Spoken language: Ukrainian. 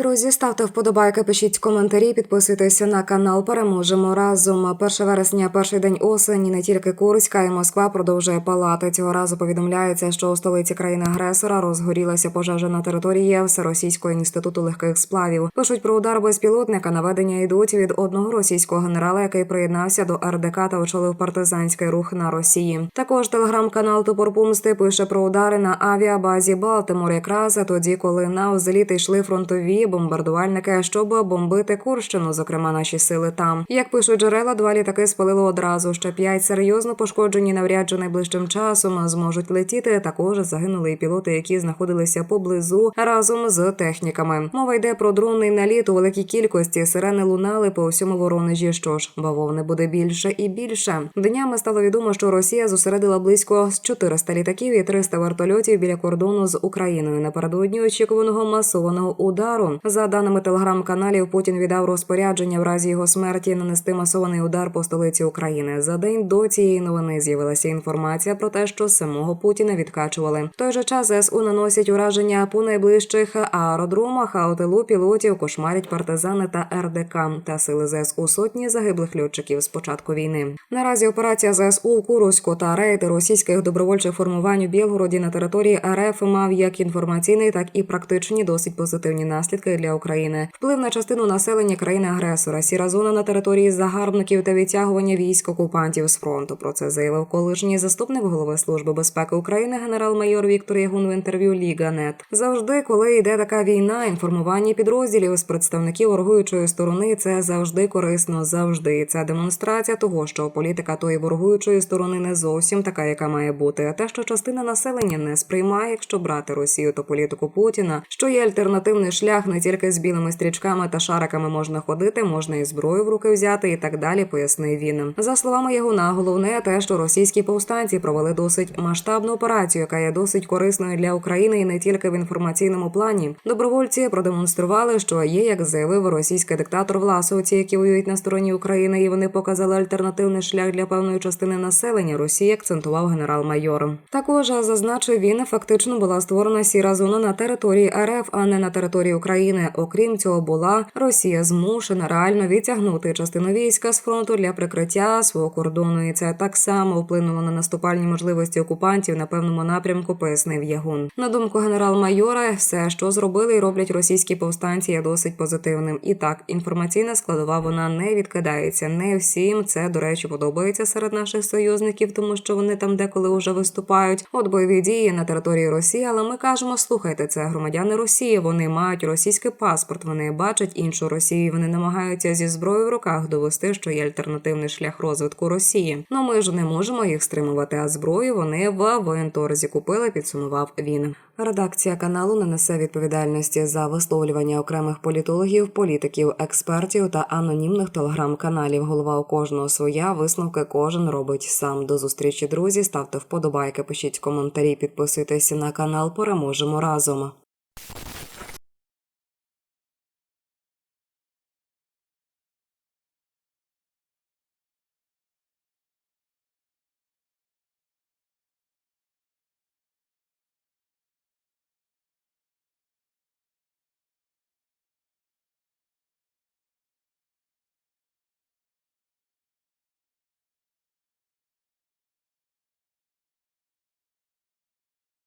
Друзі, ставте вподобайки, пишіть коментарі, підписуйтеся на канал. Переможемо разом. 1 вересня, перший день осені. Не тільки Курська і Москва продовжує палати. Цього разу повідомляється, що у столиці країни-агресора розгорілася пожежа на території Всеросійського інституту легких сплавів. Пишуть про удар безпілотника. Наведення йдуть від одного російського генерала, який приєднався до РДК та очолив партизанський рух на Росії. Також телеграм-канал Топор Пумсти пише про удари на авіабазі Балтимор, якраз тоді, коли на узліти йшли фронтові бомбардувальники, щоб бомбити Курщину, зокрема наші сили там. Як пишуть джерела, два літаки спалили одразу. Ще п'ять серйозно пошкоджені навряд чи найближчим часом зможуть летіти. Також загинули і пілоти, які знаходилися поблизу разом з техніками. Мова йде про дронний наліт у великій кількості. Сирени лунали по всьому воронежі. Що ж, бавовни буде більше і більше. Днями стало відомо, що Росія зосередила близько з 400 літаків і 300 вертольотів біля кордону з Україною напередодні очікуваного масованого удару. За даними телеграм-каналів, Путін віддав розпорядження в разі його смерті нанести масований удар по столиці України. За день до цієї новини з'явилася інформація про те, що самого Путіна відкачували. В той же час ЗСУ наносять ураження по найближчих аеродромах, а пілотів кошмарять партизани та РДК та сили ЗСУ сотні загиблих льотчиків з початку війни. Наразі операція ЗСУ у Курську та рейди російських добровольчих формувань у Білгороді на території РФ мав як інформаційний, так і практичні досить позитивні наслідки для України. Вплив на частину населення країни-агресора, сіра зона на території загарбників та відтягування військ окупантів з фронту. Про це заявив колишній заступник голови служби безпеки України генерал-майор Віктор Ягун в інтерв'ю Ліга Нет. Завжди, коли йде така війна, інформування підрозділів з представників ворогуючої сторони це завжди корисно. Завжди це демонстрація того, що політика тої ворогуючої сторони не зовсім така, яка має бути. А те, що частина населення не сприймає, якщо брати Росію, то політику Путіна, що є альтернативний шлях тільки з білими стрічками та шариками можна ходити, можна і зброю в руки взяти, і так далі. Пояснив він. За словами Ягуна, головне те, що російські повстанці провели досить масштабну операцію, яка є досить корисною для України і не тільки в інформаційному плані. Добровольці продемонстрували, що є, як заявив російський диктатор власовці, які воюють на стороні України, і вони показали альтернативний шлях для певної частини населення. Росії акцентував генерал-майор. Також зазначив він, фактично була створена сіра зона на території РФ, а не на території України. Окрім цього, була Росія змушена реально відтягнути частину війська з фронту для прикриття свого кордону, і це так само вплинуло на наступальні можливості окупантів на певному напрямку. Пояснив Ягун. На думку генерал-майора, все, що зробили і роблять російські повстанці, є досить позитивним. І так, інформаційна складова вона не відкидається. Не всім це до речі подобається серед наших союзників, тому що вони там деколи вже виступають. От бойові дії на території Росії, але ми кажемо, слухайте, це громадяни Росії. Вони мають російський паспорт. Вони бачать іншу Росію. Вони намагаються зі зброєю в руках довести, що є альтернативний шлях розвитку Росії. Ну ми ж не можемо їх стримувати. А зброю вони в воєнторзі купили. Підсумував він. Редакція каналу не несе відповідальності за висловлювання окремих політологів, політиків, експертів та анонімних телеграм-каналів. Голова у кожного своя висновки кожен робить сам. До зустрічі, друзі. Ставте вподобайки, пишіть коментарі, підписуйтесь на канал. Переможемо разом.